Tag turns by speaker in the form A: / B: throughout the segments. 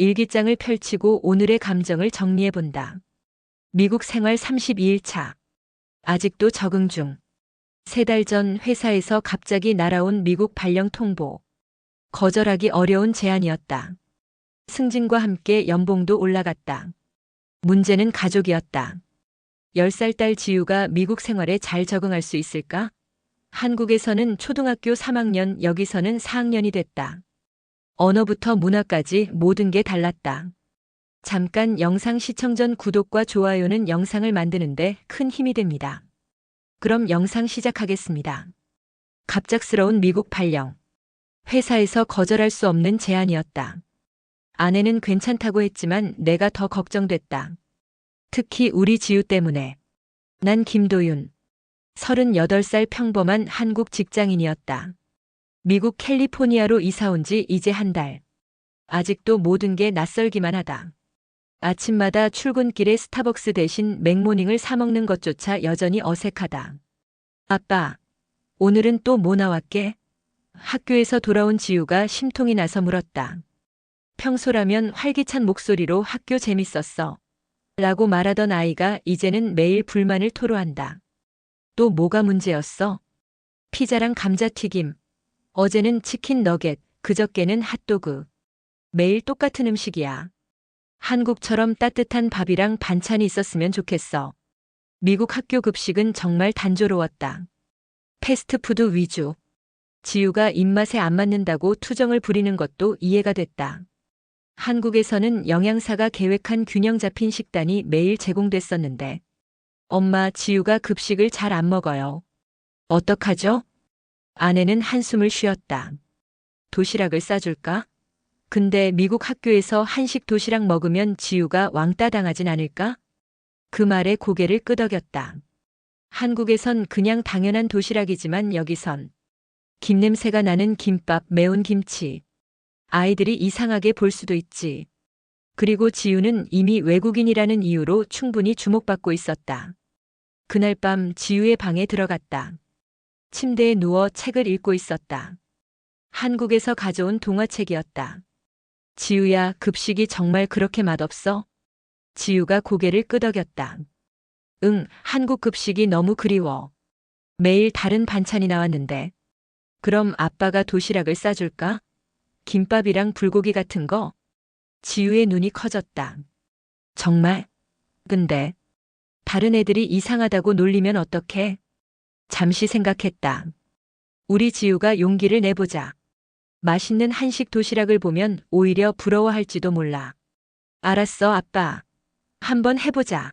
A: 일기장을 펼치고 오늘의 감정을 정리해본다. 미국 생활 32일차. 아직도 적응 중. 세 달 전 회사에서 갑자기 날아온 미국 발령 통보. 거절하기 어려운 제안이었다. 승진과 함께 연봉도 올라갔다. 문제는 가족이었다. 10살 딸 지우가 미국 생활에 잘 적응할 수 있을까? 한국에서는 초등학교 3학년, 여기서는 4학년이 됐다. 언어부터 문화까지 모든 게 달랐다. 잠깐 영상 시청 전 구독과 좋아요는 영상을 만드는데 큰 힘이 됩니다. 그럼 영상 시작하겠습니다. 갑작스러운 미국 발령. 회사에서 거절할 수 없는 제안이었다. 아내는 괜찮다고 했지만 내가 더 걱정됐다. 특히 우리 지우 때문에. 난 김도윤. 38살 평범한 한국 직장인이었다. 미국 캘리포니아로 이사 온 지 이제 한 달. 아직도 모든 게 낯설기만 하다. 아침마다 출근길에 스타벅스 대신 맥모닝을 사먹는 것조차 여전히 어색하다. 아빠, 오늘은 또 뭐 나왔게? 학교에서 돌아온 지우가 심통이 나서 물었다. 평소라면 활기찬 목소리로 학교 재밌었어. 라고 말하던 아이가 이제는 매일 불만을 토로한다. 또 뭐가 문제였어? 피자랑 감자튀김. 어제는 치킨 너겟, 그저께는 핫도그. 매일 똑같은 음식이야. 한국처럼 따뜻한 밥이랑 반찬이 있었으면 좋겠어. 미국 학교 급식은 정말 단조로웠다. 패스트푸드 위주. 지우가 입맛에 안 맞는다고 투정을 부리는 것도 이해가 됐다. 한국에서는 영양사가 계획한 균형 잡힌 식단이 매일 제공됐었는데, 엄마 지우가 급식을 잘 안 먹어요. 어떡하죠? 아내는 한숨을 쉬었다. 도시락을 싸줄까? 근데 미국 학교에서 한식 도시락 먹으면 지우가 왕따 당하진 않을까? 그 말에 고개를 끄덕였다. 한국에선 그냥 당연한 도시락이지만 여기선 김 냄새가 나는 김밥, 매운 김치. 아이들이 이상하게 볼 수도 있지. 그리고 지우는 이미 외국인이라는 이유로 충분히 주목받고 있었다. 그날 밤 지우의 방에 들어갔다. 침대에 누워 책을 읽고 있었다. 한국에서 가져온 동화책이었다. 지우야, 급식이 정말 그렇게 맛없어? 지우가 고개를 끄덕였다. 응, 한국 급식이 너무 그리워. 매일 다른 반찬이 나왔는데. 그럼 아빠가 도시락을 싸줄까? 김밥이랑 불고기 같은 거? 지우의 눈이 커졌다. 정말? 근데 다른 애들이 이상하다고 놀리면 어떡해? 잠시 생각했다. 우리 지우가 용기를 내보자. 맛있는 한식 도시락을 보면 오히려 부러워할지도 몰라. 알았어, 아빠. 한번 해보자.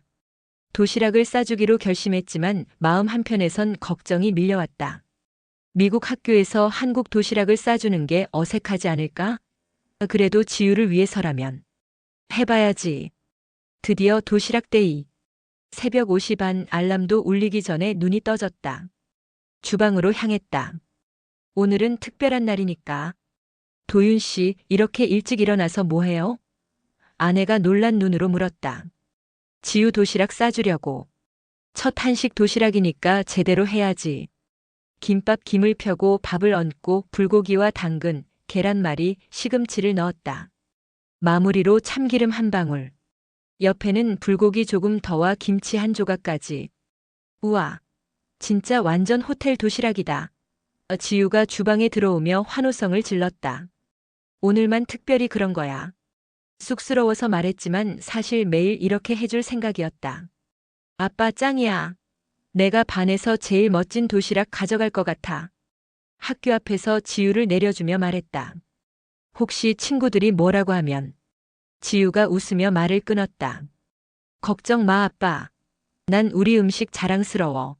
A: 도시락을 싸주기로 결심했지만 마음 한편에선 걱정이 밀려왔다. 미국 학교에서 한국 도시락을 싸주는 게 어색하지 않을까? 그래도 지우를 위해서라면. 해봐야지. 드디어 도시락 데이. 새벽 5시 반 알람도 울리기 전에 눈이 떠졌다. 주방으로 향했다. 오늘은 특별한 날이니까. 도윤 씨, 이렇게 일찍 일어나서 뭐해요? 아내가 놀란 눈으로 물었다. 지우 도시락 싸주려고. 첫 한식 도시락이니까 제대로 해야지. 김밥 김을 펴고 밥을 얹고 불고기와 당근, 계란말이, 시금치를 넣었다. 마무리로 참기름 한 방울. 옆에는 불고기 조금 더와 김치 한 조각까지. 우와. 진짜 완전 호텔 도시락이다. 어, 지우가 주방에 들어오며 환호성을 질렀다. 오늘만 특별히 그런 거야. 쑥스러워서 말했지만 사실 매일 이렇게 해줄 생각이었다. 아빠 짱이야. 내가 반에서 제일 멋진 도시락 가져갈 것 같아. 학교 앞에서 지우를 내려주며 말했다. 혹시 친구들이 뭐라고 하면 지우가 웃으며 말을 끊었다. 걱정 마, 아빠. 난 우리 음식 자랑스러워.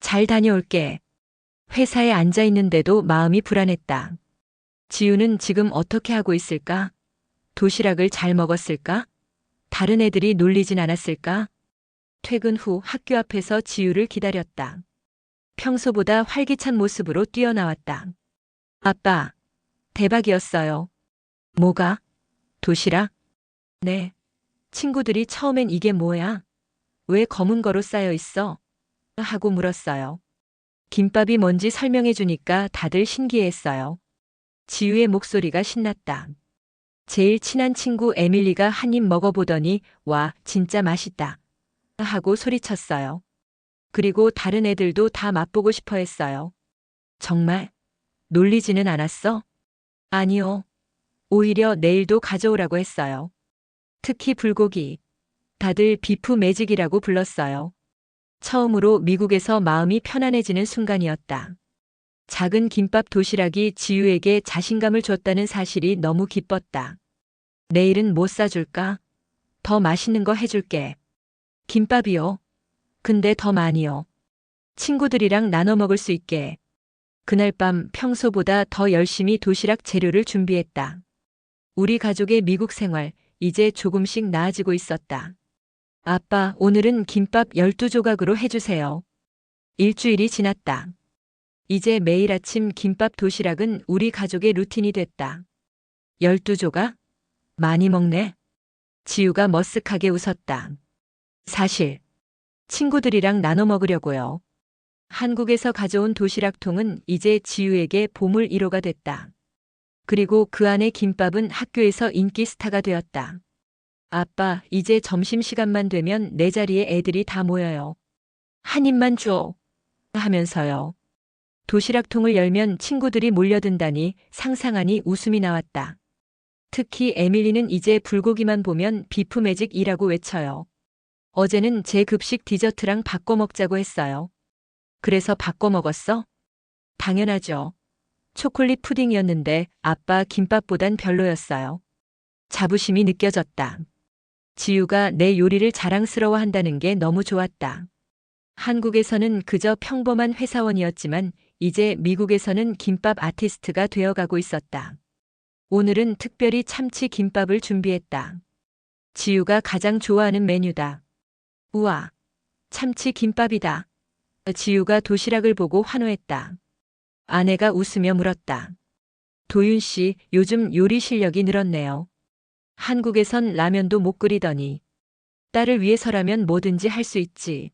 A: 잘 다녀올게. 회사에 앉아 있는데도 마음이 불안했다. 지우는 지금 어떻게 하고 있을까? 도시락을 잘 먹었을까? 다른 애들이 놀리진 않았을까? 퇴근 후 학교 앞에서 지우를 기다렸다. 평소보다 활기찬 모습으로 뛰어나왔다. 아빠, 대박이었어요. 뭐가? 도시락? 네. 친구들이 처음엔 이게 뭐야? 왜 검은 거로 쌓여 있어? 하고 물었어요. 김밥이 뭔지 설명해 주니까 다들 신기했어요. 지우의 목소리가 신났다. 제일 친한 친구 에밀리가 한 입 먹어보더니 와, 진짜 맛있다. 하고 소리쳤어요. 그리고 다른 애들도 다 맛보고 싶어 했어요. 정말? 놀리지는 않았어? 아니요. 오히려 내일도 가져오라고 했어요. 특히 불고기. 다들 비프 매직이라고 불렀어요. 처음으로 미국에서 마음이 편안해지는 순간이었다. 작은 김밥 도시락이 지유에게 자신감을 줬다는 사실이 너무 기뻤다. 내일은 뭐 싸줄까? 더 맛있는 거 해줄게. 김밥이요. 근데 더 많이요. 친구들이랑 나눠 먹을 수 있게. 그날 밤 평소보다 더 열심히 도시락 재료를 준비했다. 우리 가족의 미국 생활, 이제 조금씩 나아지고 있었다. 아빠, 오늘은 김밥 12조각으로 해주세요. 일주일이 지났다. 이제 매일 아침 김밥 도시락은 우리 가족의 루틴이 됐다. 12조각? 많이 먹네. 지우가 머쓱하게 웃었다. 사실, 친구들이랑 나눠 먹으려고요. 한국에서 가져온 도시락통은 이제 지우에게 보물 1호가 됐다. 그리고 그 안에 김밥은 학교에서 인기 스타가 되었다. 아빠, 이제 점심시간만 되면 내 자리에 애들이 다 모여요. 한 입만 줘. 하면서요. 도시락통을 열면 친구들이 몰려든다니 상상하니 웃음이 나왔다. 특히 에밀리는 이제 불고기만 보면 비프 매직이라고 외쳐요. 어제는 제 급식 디저트랑 바꿔 먹자고 했어요. 그래서 바꿔 먹었어? 당연하죠. 초콜릿 푸딩이었는데 아빠 김밥보단 별로였어요. 자부심이 느껴졌다. 지유가 내 요리를 자랑스러워 한다는 게 너무 좋았다. 한국에서는 그저 평범한 회사원이었지만 이제 미국에서는 김밥 아티스트가 되어가고 있었다. 오늘은 특별히 참치 김밥을 준비했다. 지유가 가장 좋아하는 메뉴다. 우와, 참치 김밥이다. 지유가 도시락을 보고 환호했다. 아내가 웃으며 물었다. 도윤 씨, 요즘 요리 실력이 늘었네요. 한국에선 라면도 못 끓이더니 딸을 위해서라면 뭐든지 할 수 있지.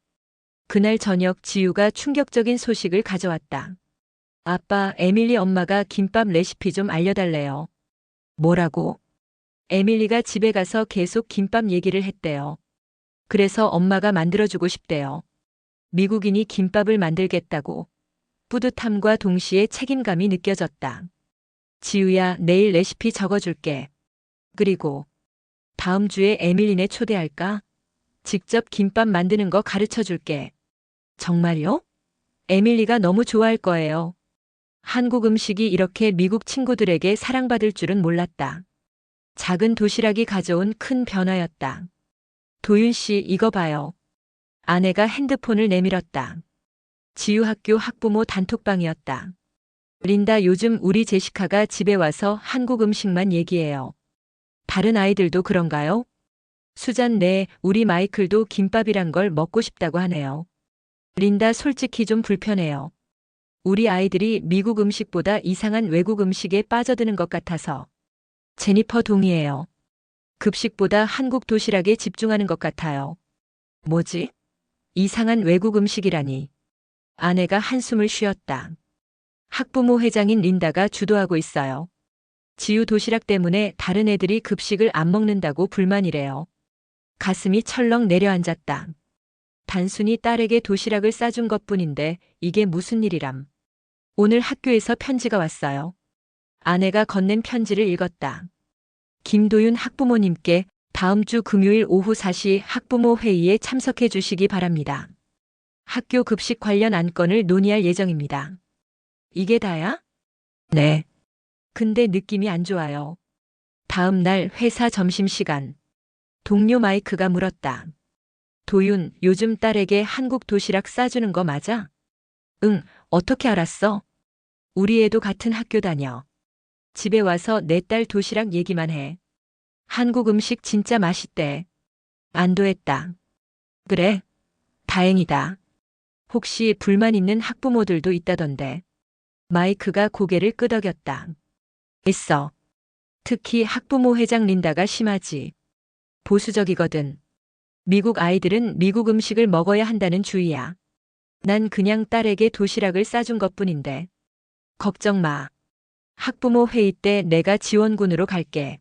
A: 그날 저녁 지유가 충격적인 소식을 가져왔다. 아빠, 에밀리 엄마가 김밥 레시피 좀 알려달래요. 뭐라고? 에밀리가 집에 가서 계속 김밥 얘기를 했대요. 그래서 엄마가 만들어주고 싶대요. 미국인이 김밥을 만들겠다고. 뿌듯함과 동시에 책임감이 느껴졌다. 지우야, 내일 레시피 적어줄게. 그리고 다음 주에 에밀린에 초대할까? 직접 김밥 만드는 거 가르쳐 줄게. 정말요? 에밀리가 너무 좋아할 거예요. 한국 음식이 이렇게 미국 친구들에게 사랑받을 줄은 몰랐다. 작은 도시락이 가져온 큰 변화였다. 도윤 씨, 이거 봐요. 아내가 핸드폰을 내밀었다. 지유학교 학부모 단톡방이었다. 린다 요즘 우리 제시카가 집에 와서 한국 음식만 얘기해요. 다른 아이들도 그런가요? 수잔 네, 우리 마이클도 김밥이란 걸 먹고 싶다고 하네요. 린다 솔직히 좀 불편해요. 우리 아이들이 미국 음식보다 이상한 외국 음식에 빠져드는 것 같아서. 제니퍼 동의해요. 급식보다 한국 도시락에 집중하는 것 같아요. 뭐지? 이상한 외국 음식이라니. 아내가 한숨을 쉬었다. 학부모 회장인 린다가 주도하고 있어요. 지우 도시락 때문에 다른 애들이 급식을 안 먹는다고 불만이래요. 가슴이 철렁 내려앉았다. 단순히 딸에게 도시락을 싸준 것 뿐인데 이게 무슨 일이람. 오늘 학교에서 편지가 왔어요. 아내가 건넨 편지를 읽었다. 김도윤 학부모님께 다음 주 금요일 오후 4시 학부모 회의에 참석해 주시기 바랍니다. 학교 급식 관련 안건을 논의할 예정입니다. 이게 다야? 네. 근데 느낌이 안 좋아요. 다음 날 회사 점심시간. 동료 마이크가 물었다. 도윤, 요즘 딸에게 한국 도시락 싸주는 거 맞아? 응, 어떻게 알았어? 우리 애도 같은 학교 다녀. 집에 와서 내 딸 도시락 얘기만 해. 한국 음식 진짜 맛있대. 안도했다. 그래. 다행이다. 혹시 불만 있는 학부모들도 있다던데. 마이크가 고개를 끄덕였다. 있어. 특히 학부모 회장 린다가 심하지. 보수적이거든. 미국 아이들은 미국 음식을 먹어야 한다는 주의야. 난 그냥 딸에게 도시락을 싸준 것 뿐인데. 걱정 마. 학부모 회의 때 내가 지원군으로 갈게.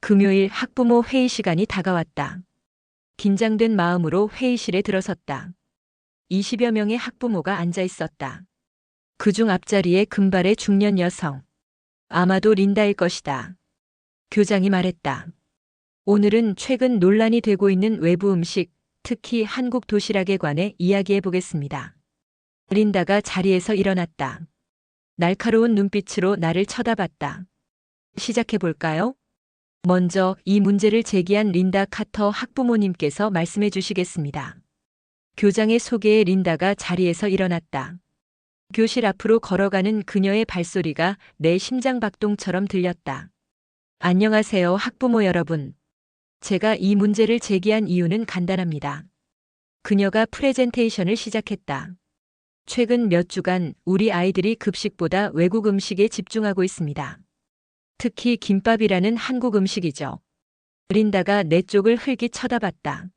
A: 금요일 학부모 회의 시간이 다가왔다. 긴장된 마음으로 회의실에 들어섰다. 20여 명의 학부모가 앉아 있었다. 그중 앞자리에 금발의 중년 여성. 아마도 린다일 것이다. 교장이 말했다. 오늘은 최근 논란이 되고 있는 외부 음식, 특히 한국 도시락에 관해 이야기해 보겠습니다. 린다가 자리에서 일어났다. 날카로운 눈빛으로 나를 쳐다봤다. 시작해 볼까요? 먼저 이 문제를 제기한 린다 카터 학부모님께서 말씀해 주시겠습니다. 교장의 소개에 린다가 자리에서 일어났다. 교실 앞으로 걸어가는 그녀의 발소리가 내 심장 박동처럼 들렸다. 안녕하세요, 학부모 여러분. 제가 이 문제를 제기한 이유는 간단합니다. 그녀가 프레젠테이션을 시작했다. 최근 몇 주간 우리 아이들이 급식보다 외국 음식에 집중하고 있습니다. 특히 김밥이라는 한국 음식이죠. 린다가 내 쪽을 흘기 쳐다봤다.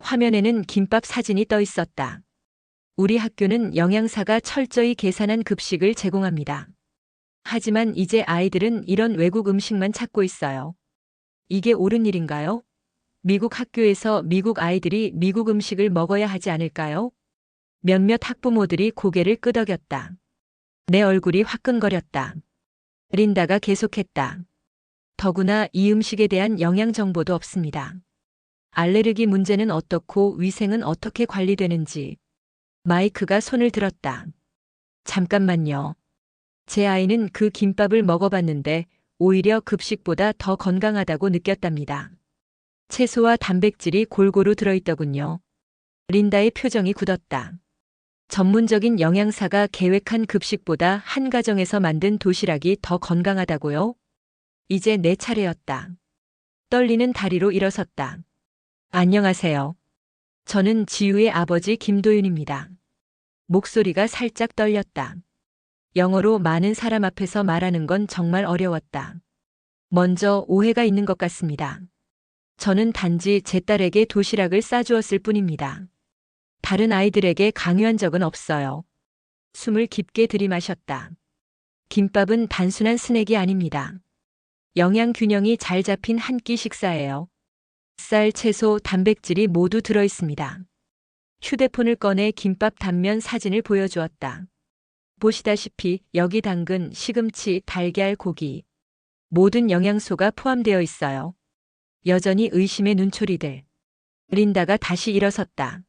A: 화면에는 김밥 사진이 떠 있었다. 우리 학교는 영양사가 철저히 계산한 급식을 제공합니다. 하지만 이제 아이들은 이런 외국 음식만 찾고 있어요. 이게 옳은 일인가요? 미국 학교에서 미국 아이들이 미국 음식을 먹어야 하지 않을까요? 몇몇 학부모들이 고개를 끄덕였다. 내 얼굴이 화끈거렸다. 린다가 계속했다. 더구나 이 음식에 대한 영양 정보도 없습니다. 알레르기 문제는 어떻고 위생은 어떻게 관리되는지. 마이크가 손을 들었다. 잠깐만요. 제 아이는 그 김밥을 먹어봤는데 오히려 급식보다 더 건강하다고 느꼈답니다. 채소와 단백질이 골고루 들어있더군요. 린다의 표정이 굳었다. 전문적인 영양사가 계획한 급식보다 한 가정에서 만든 도시락이 더 건강하다고요? 이제 내 차례였다. 떨리는 다리로 일어섰다. 안녕하세요. 저는 지우의 아버지 김도윤입니다. 목소리가 살짝 떨렸다. 영어로 많은 사람 앞에서 말하는 건 정말 어려웠다. 먼저 오해가 있는 것 같습니다. 저는 단지 제 딸에게 도시락을 싸주었을 뿐입니다. 다른 아이들에게 강요한 적은 없어요. 숨을 깊게 들이마셨다. 김밥은 단순한 스낵이 아닙니다. 영양 균형이 잘 잡힌 한 끼 식사예요. 쌀, 채소, 단백질이 모두 들어 있습니다. 휴대폰을 꺼내 김밥 단면 사진을 보여주었다. 보시다시피 여기 당근, 시금치, 달걀, 고기. 모든 영양소가 포함되어 있어요. 여전히 의심의 눈초리들. 린다가 다시 일어섰다.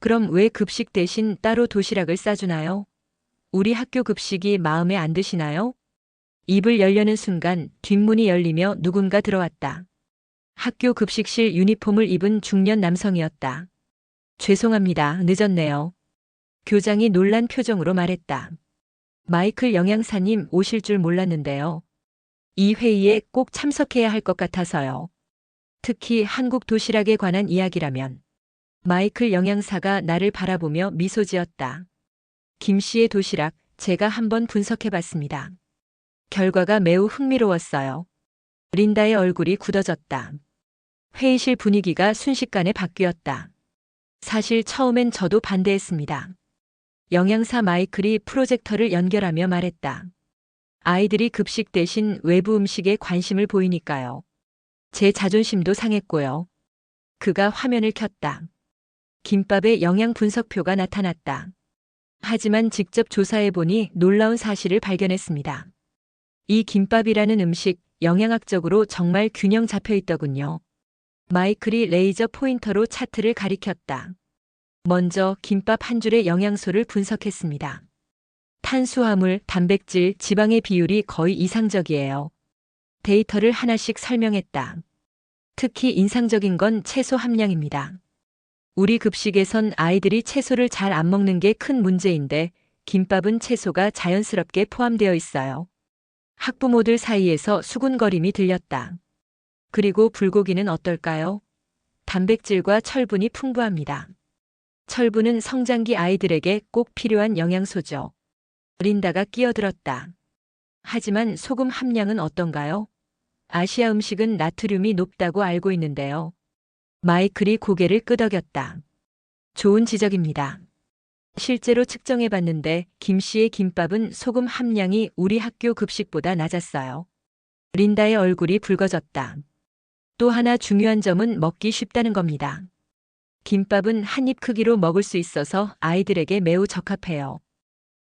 A: 그럼 왜 급식 대신 따로 도시락을 싸주나요? 우리 학교 급식이 마음에 안 드시나요? 입을 열려는 순간 뒷문이 열리며 누군가 들어왔다. 학교 급식실 유니폼을 입은 중년 남성이었다. 죄송합니다. 늦었네요. 교장이 놀란 표정으로 말했다. 마이클 영양사님 오실 줄 몰랐는데요. 이 회의에 꼭 참석해야 할 것 같아서요. 특히 한국 도시락에 관한 이야기라면. 마이클 영양사가 나를 바라보며 미소 지었다. 김 씨의 도시락 제가 한번 분석해 봤습니다. 결과가 매우 흥미로웠어요. 린다의 얼굴이 굳어졌다. 회의실 분위기가 순식간에 바뀌었다. 사실 처음엔 저도 반대했습니다. 영양사 마이클이 프로젝터를 연결하며 말했다. 아이들이 급식 대신 외부 음식에 관심을 보이니까요. 제 자존심도 상했고요. 그가 화면을 켰다. 김밥의 영양 분석표가 나타났다. 하지만 직접 조사해보니 놀라운 사실을 발견했습니다. 이 김밥이라는 음식 영양학적으로 정말 균형 잡혀 있더군요. 마이클이 레이저 포인터로 차트를 가리켰다. 먼저 김밥 한 줄의 영양소를 분석했습니다. 탄수화물, 단백질, 지방의 비율이 거의 이상적이에요. 데이터를 하나씩 설명했다. 특히 인상적인 건 채소 함량입니다. 우리 급식에선 아이들이 채소를 잘 안 먹는 게 큰 문제인데 김밥은 채소가 자연스럽게 포함되어 있어요. 학부모들 사이에서 수군거림이 들렸다. 그리고 불고기는 어떨까요? 단백질과 철분이 풍부합니다. 철분은 성장기 아이들에게 꼭 필요한 영양소죠. 린다가 끼어들었다. 하지만 소금 함량은 어떤가요? 아시아 음식은 나트륨이 높다고 알고 있는데요. 마이클이 고개를 끄덕였다. 좋은 지적입니다. 실제로 측정해 봤는데 김 씨의 김밥은 소금 함량이 우리 학교 급식보다 낮았어요. 린다의 얼굴이 붉어졌다. 또 하나 중요한 점은 먹기 쉽다는 겁니다. 김밥은 한 입 크기로 먹을 수 있어서 아이들에게 매우 적합해요.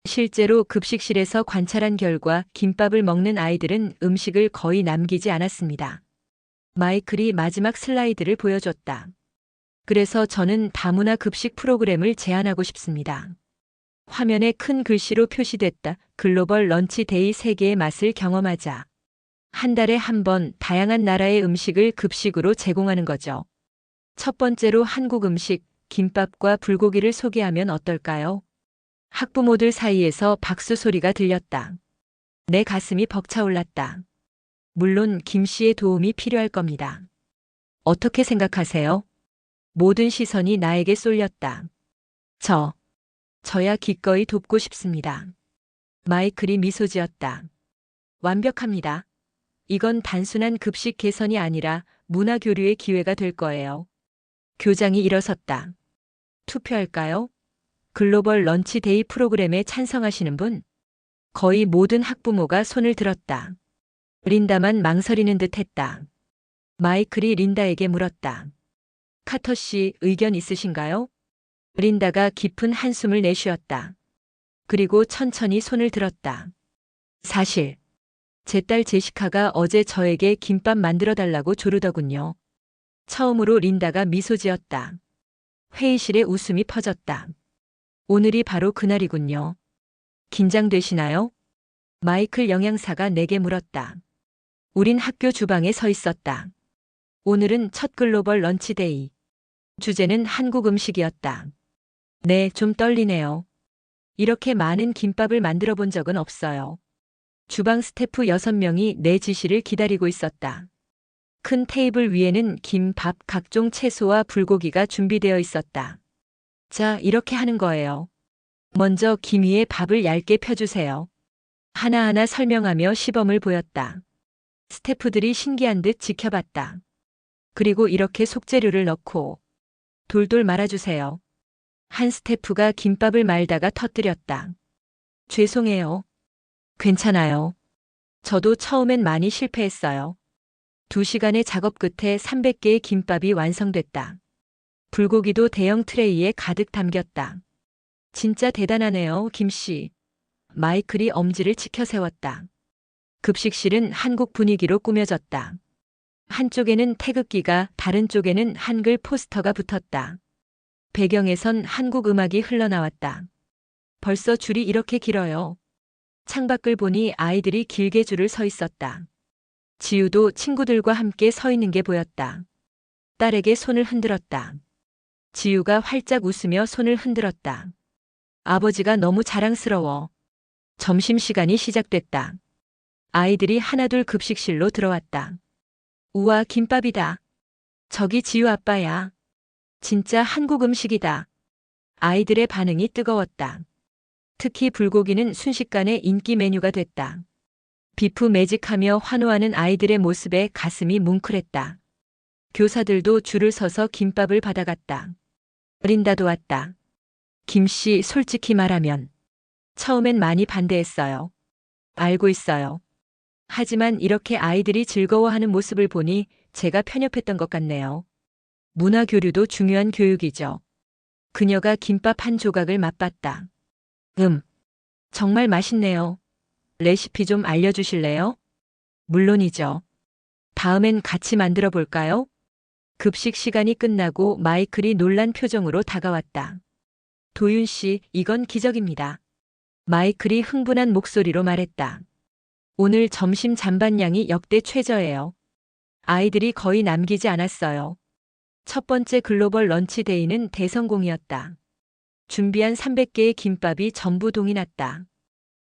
A: 실제로 급식실에서 관찰한 결과 김밥을 먹는 아이들은 음식을 거의 남기지 않았습니다. 마이클이 마지막 슬라이드를 보여줬다. 그래서 저는 다문화 급식 프로그램을 제안하고 싶습니다. 화면에 큰 글씨로 표시됐다. 글로벌 런치 데이 세계의 맛을 경험하자. 한 달에 한 번 다양한 나라의 음식을 급식으로 제공하는 거죠. 첫 번째로 한국 음식, 김밥과 불고기를 소개하면 어떨까요? 학부모들 사이에서 박수 소리가 들렸다. 내 가슴이 벅차올랐다. 물론 김 씨의 도움이 필요할 겁니다. 어떻게 생각하세요? 모든 시선이 나에게 쏠렸다. 저, 저야 기꺼이 돕고 싶습니다. 마이클이 미소 지었다. 완벽합니다. 이건 단순한 급식 개선이 아니라 문화 교류의 기회가 될 거예요. 교장이 일어섰다. 투표할까요? 글로벌 런치 데이 프로그램에 찬성하시는 분? 거의 모든 학부모가 손을 들었다. 린다만 망설이는 듯 했다. 마이클이 린다에게 물었다. 카터 씨 의견 있으신가요? 린다가 깊은 한숨을 내쉬었다. 그리고 천천히 손을 들었다. 사실, 제 딸 제시카가 어제 저에게 김밥 만들어 달라고 조르더군요. 처음으로 린다가 미소 지었다. 회의실에 웃음이 퍼졌다. 오늘이 바로 그날이군요. 긴장되시나요? 마이클 영양사가 내게 물었다. 우린 학교 주방에 서 있었다. 오늘은 첫 글로벌 런치데이. 주제는 한국 음식이었다. 네, 좀 떨리네요. 이렇게 많은 김밥을 만들어 본 적은 없어요. 주방 스태프 6명이 내 지시를 기다리고 있었다. 큰 테이블 위에는 김, 밥, 각종 채소와 불고기가 준비되어 있었다. 자, 이렇게 하는 거예요. 먼저 김 위에 밥을 얇게 펴주세요. 하나하나 설명하며 시범을 보였다. 스태프들이 신기한 듯 지켜봤다. 그리고 이렇게 속재료를 넣고 돌돌 말아주세요. 한 스태프가 김밥을 말다가 터뜨렸다. 죄송해요. 괜찮아요. 저도 처음엔 많이 실패했어요. 두 시간의 작업 끝에 300개의 김밥이 완성됐다. 불고기도 대형 트레이에 가득 담겼다. 진짜 대단하네요, 김씨. 마이클이 엄지를 치켜 세웠다. 급식실은 한국 분위기로 꾸며졌다. 한쪽에는 태극기가 다른 쪽에는 한글 포스터가 붙었다. 배경에선 한국 음악이 흘러나왔다. 벌써 줄이 이렇게 길어요. 창밖을 보니 아이들이 길게 줄을 서 있었다. 지우도 친구들과 함께 서 있는 게 보였다. 딸에게 손을 흔들었다. 지우가 활짝 웃으며 손을 흔들었다. 아버지가 너무 자랑스러워. 점심시간이 시작됐다. 아이들이 하나둘 급식실로 들어왔다. 우와, 김밥이다. 저기 지우 아빠야. 진짜 한국 음식이다. 아이들의 반응이 뜨거웠다. 특히 불고기는 순식간에 인기 메뉴가 됐다. 비프 매직하며 환호하는 아이들의 모습에 가슴이 뭉클했다. 교사들도 줄을 서서 김밥을 받아갔다. 린다도 왔다. 김씨 솔직히 말하면 처음엔 많이 반대했어요. 알고 있어요. 하지만 이렇게 아이들이 즐거워하는 모습을 보니 제가 편협했던 것 같네요. 문화 교류도 중요한 교육이죠. 그녀가 김밥 한 조각을 맛봤다. 음, 정말 맛있네요. 레시피 좀 알려주실래요? 물론이죠. 다음엔 같이 만들어 볼까요? 급식 시간이 끝나고 마이클이 놀란 표정으로 다가왔다. 도윤 씨, 이건 기적입니다. 마이클이 흥분한 목소리로 말했다. 오늘 점심 잔반량이 역대 최저예요. 아이들이 거의 남기지 않았어요. 첫 번째 글로벌 런치 데이는 대성공이었다. 준비한 300개의 김밥이 전부 동이 났다.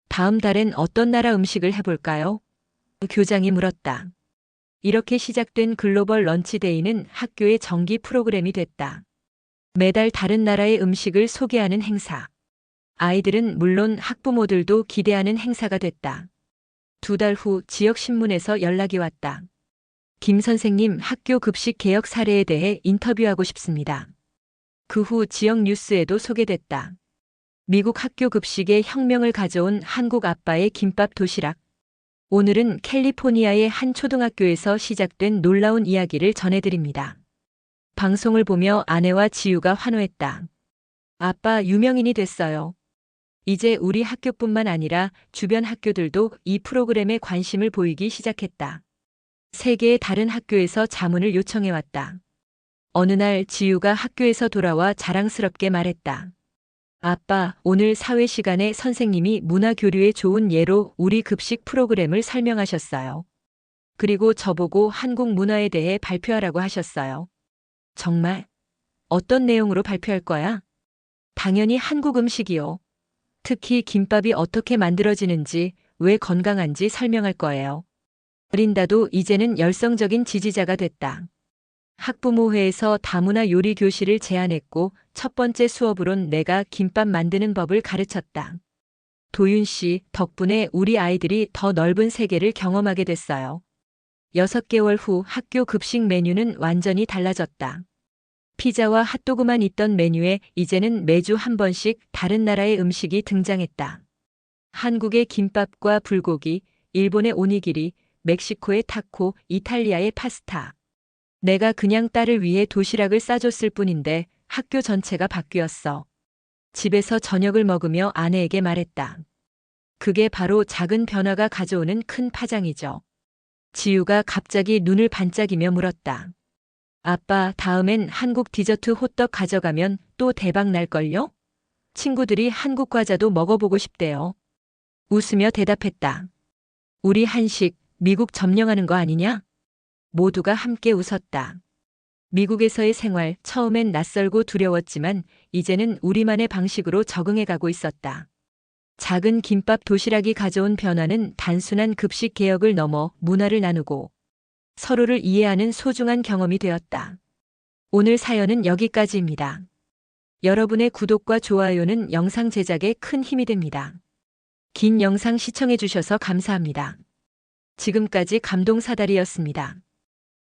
A: 다음 달엔 어떤 나라 음식을 해볼까요? 교장이 물었다. 이렇게 시작된 글로벌 런치데이는 학교의 정기 프로그램이 됐다. 매달 다른 나라의 음식을 소개하는 행사. 아이들은 물론 학부모들도 기대하는 행사가 됐다. 두 달 후 지역신문에서 연락이 왔다. 김 선생님 학교 급식 개혁 사례에 대해 인터뷰하고 싶습니다. 그 후 지역 뉴스에도 소개됐다. 미국 학교 급식에 혁명을 가져온 한국 아빠의 김밥 도시락. 오늘은 캘리포니아의 한 초등학교에서 시작된 놀라운 이야기를 전해드립니다. 방송을 보며 아내와 지우가 환호했다. 아빠 유명인이 됐어요. 이제 우리 학교뿐만 아니라 주변 학교들도 이 프로그램에 관심을 보이기 시작했다. 세계의 다른 학교에서 자문을 요청해왔다. 어느 날 지우가 학교에서 돌아와 자랑스럽게 말했다. 아빠, 오늘 사회 시간에 선생님이 문화 교류에 좋은 예로 우리 급식 프로그램을 설명하셨어요. 그리고 저보고 한국 문화에 대해 발표하라고 하셨어요. 정말? 어떤 내용으로 발표할 거야? 당연히 한국 음식이요. 특히 김밥이 어떻게 만들어지는지, 왜 건강한지 설명할 거예요. 린다도 이제는 열성적인 지지자가 됐다. 학부모회에서 다문화 요리 교실을 제안했고 첫 번째 수업으론 내가 김밥 만드는 법을 가르쳤다. 도윤 씨 덕분에 우리 아이들이 더 넓은 세계를 경험하게 됐어요. 6개월 후 학교 급식 메뉴는 완전히 달라졌다. 피자와 핫도그만 있던 메뉴에 이제는 매주 한 번씩 다른 나라의 음식이 등장했다. 한국의 김밥과 불고기, 일본의 오니기리, 멕시코의 타코, 이탈리아의 파스타. 내가 그냥 딸을 위해 도시락을 싸줬을 뿐인데 학교 전체가 바뀌었어. 집에서 저녁을 먹으며 아내에게 말했다. 그게 바로 작은 변화가 가져오는 큰 파장이죠. 지우가 갑자기 눈을 반짝이며 물었다. 아빠, 다음엔 한국 디저트 호떡 가져가면 또 대박 날걸요? 친구들이 한국 과자도 먹어보고 싶대요. 웃으며 대답했다. 우리 한식, 미국 점령하는 거 아니냐? 모두가 함께 웃었다. 미국에서의 생활 처음엔 낯설고 두려웠지만 이제는 우리만의 방식으로 적응해 가고 있었다. 작은 김밥 도시락이 가져온 변화는 단순한 급식 개혁을 넘어 문화를 나누고 서로를 이해하는 소중한 경험이 되었다. 오늘 사연은 여기까지입니다. 여러분의 구독과 좋아요는 영상 제작에 큰 힘이 됩니다. 긴 영상 시청해 주셔서 감사합니다. 지금까지 감동사다리였습니다.